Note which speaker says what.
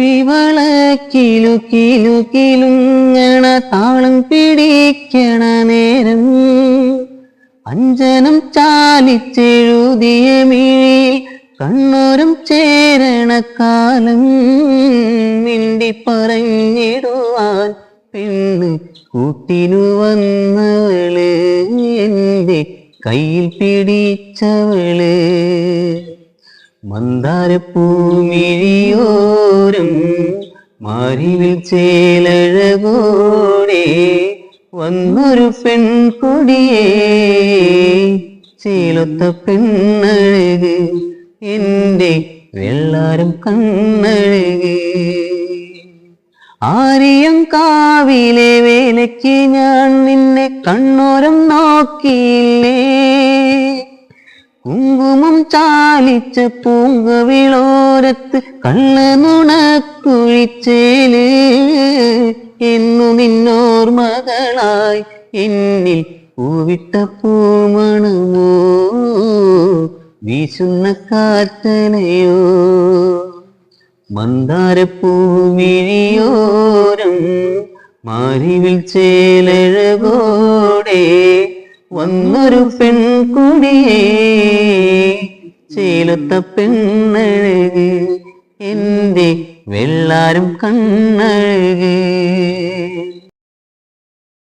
Speaker 1: കുപ്പിവള കിലു കിലു കിലുങ്ങണ താളം പിടിക്കണ നേരം. അഞ്ജനം ചാലിച്ചെഴുതിയ മിഴിയിൽ കണ്ണോരം ചേരണ കാലം. മിണ്ടി പറഞ്ഞിടുവാൻ പെണ്ണ് കൂട്ടിനു വന്നവൾ. എന്റെ കയ്യിൽ പിടിച്ചവൾ. മന്ദാരപ്പൂമിഴിയോരം മാരിവിൽ ചേലഴകോടെ വന്നൊരു പെൺകൊടിയേ ചേലൊത്ത പെണ്ണഴക് എന്റെ വെള്ളാരം കണ്ണഴക്. ആരിയം കാവിലെ വേലയ്ക്ക് ഞാൻ നിന്നെ കണ്ണോരം നോക്കിയില്ലേ? കുങ്കുമം ചാലിച്ച് പൂങ്കവിളോരത്ത് കള്ളനുണക്കുഴിച്ചേൽ എന്നു നിന്നോർമകളായി എന്നിൽ പൂവിട്ട പൂമണമോ വീശുന്ന കാറ്റനയോ മന്ദാരപ്പൂവിരിയോരം മാരിവിൽ ചേലഴകോടെ വന്നൊരു പെൺകുടിയെ ചേലത്ത പെണ്ണഴക് എന്റെ വെള്ളാരും കണ്ണഴക്.